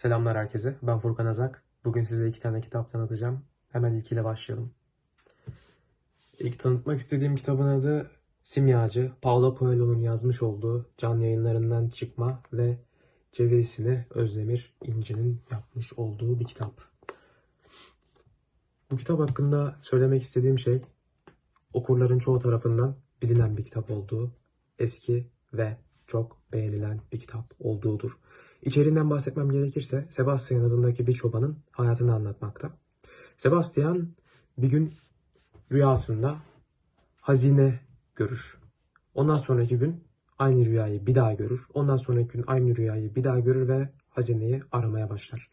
Selamlar herkese. Ben Furkan Azak. Bugün size iki tane kitap tanıtacağım. Hemen ilkiyle başlayalım. İlk tanıtmak istediğim kitabın adı Simyacı. Paulo Coelho'nun yazmış olduğu can yayınlarından çıkma ve çevirisini Özdemir İnci'nin yapmış olduğu bir kitap. Bu kitap hakkında söylemek istediğim şey okurların çoğu tarafından bilinen bir kitap olduğu, eski ve çok beğenilen bir kitap olduğudur. İçeriğinden bahsetmem gerekirse Sebastian adındaki bir çobanın hayatını anlatmakta. Sebastian bir gün rüyasında hazine görür. Ondan sonraki gün aynı rüyayı bir daha görür. Ondan sonraki gün aynı rüyayı bir daha görür ve hazineyi aramaya başlar.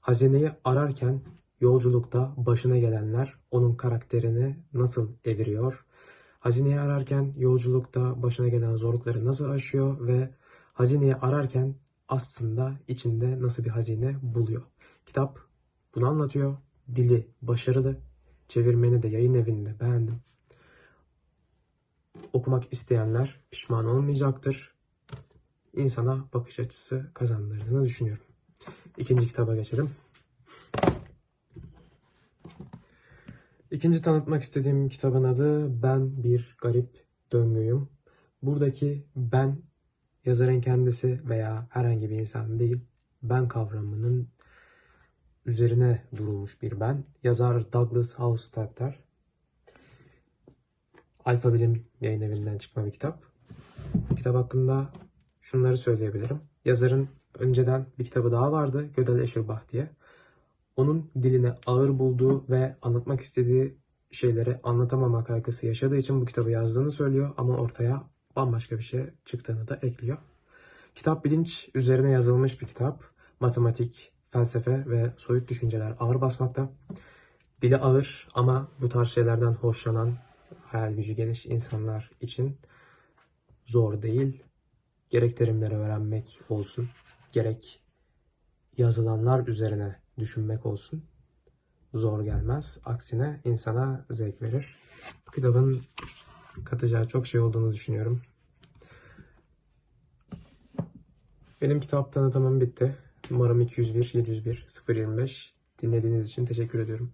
Hazineyi ararken yolculukta başına gelenler onun karakterini nasıl eviriyor? Hazineyi ararken yolculukta başına gelen zorlukları nasıl aşıyor ve hazineyi ararken aslında içinde nasıl bir hazine buluyor. Kitap bunu anlatıyor. Dili başarılı. Çevirmeni de yayın evinde beğendim. Okumak isteyenler pişman olmayacaktır. İnsana bakış açısı kazandırdığını düşünüyorum. İkinci kitaba geçelim. İkinci tanıtmak istediğim kitabın adı Ben Bir Garip Döngüyüm. Buradaki ben yazarın kendisi veya herhangi bir insan değil, ben kavramının üzerine durulmuş bir ben. Yazar Douglas Hofstadter. Alfa Bilim yayın evinden çıkma bir kitap. Kitap hakkında şunları söyleyebilirim. Yazarın önceden bir kitabı daha vardı, Gödel Eşerbah diye. Onun diline ağır bulduğu ve anlatmak istediği şeyleri anlatamama kaygısı yaşadığı için bu kitabı yazdığını söylüyor ama ortaya bambaşka bir şey çıktığını da ekliyor. Kitap bilinç üzerine yazılmış bir kitap. Matematik, felsefe ve soyut düşünceler ağır basmakta. Dili ağır ama bu tarz şeylerden hoşlanan hayal gücü geniş insanlar için zor değil. Gerek terimleri öğrenmek olsun, gerek yazılanlar üzerine düşünmek olsun zor gelmez. Aksine insana zevk verir. Bu kitabın katacağı çok şey olduğunu düşünüyorum. Benim kitap tanıtımım bitti. Numaram 201 701 025. Dinlediğiniz için teşekkür ediyorum.